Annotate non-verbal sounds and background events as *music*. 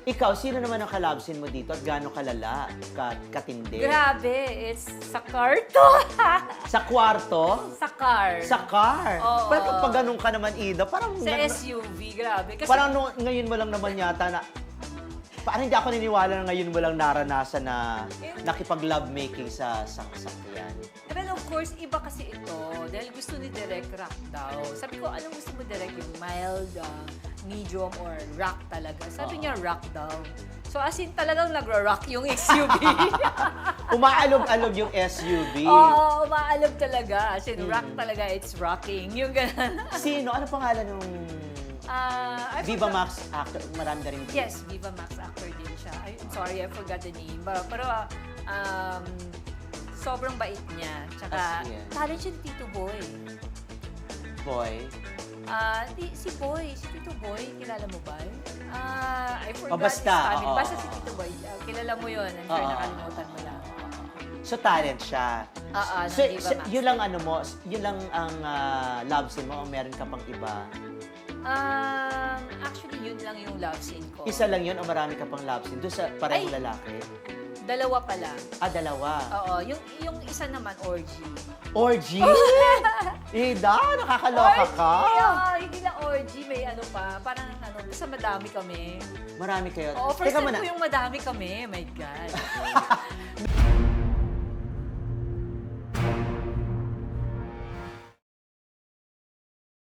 Ikaw, sino naman ang kalabsin mo dito at gaano kalala, ka, katindi? Grabe, it's sa car to. *laughs* Sa kwarto? sa car. Sa car? Oo. Pero pag ganun ka naman, Ida, parang... Sa na- SUV, grabe. Kasi, Parang nung- ngayon mo lang naman yata na... Parang hindi ako niniwala na ngayon mo lang naranasan na nakipag-love making sa sasakyan. well, course, iba kasi ito. Dahil gusto ni Direk rock daw. Sabi ko, anong gusto mo Direk? Yung mild, ah, medium, or rock talaga? Sabi niya, rock daw. So, as in, talagang nagra-rock yung SUV. *laughs* Umaalog-alog yung SUV. Oo, umaalog talaga. As in, rock Mm. talaga, it's rocking. Yung gano'n. *laughs* Sino? Ano pangalan nung Ah, I Viva forgot- Max actor? Marami na rin. Yes, Viva Max actor din siya. I'm sorry, I forgot the name. Pero, pero um, sobrang bait niya. Tsaka, As in? talent siya ni Tito Boy. Boy. Ah, di- si Boy, si Tito Boy, kilala mo ba? Ah, I forgot Oh, basta, his family. oo. Basta si Tito Boy, ah, kilala mo yun. I'm sure Oo. nakalimutan mo lang. So, talent siya. Oo, ng So, Viva so, Max. yun lang ano mo, yun lang ang ah, love scene mo o meron ka pang iba? Um, actually, yun lang yung love scene ko. Isa lang yun o marami ka pang love scene? Doon sa parehong Ay. lalaki? Dalawa pala. Ah, dalawa. Oo, yung, yung isa naman, orgy. Orgy? *laughs* Ida, nakakaloka ka. Oo, hindi lang orgy, may ano pa. Parang ano, basta madami kami. Marami kayo. Oo, first Teka time muna. ko yung madami kami. My God. *laughs*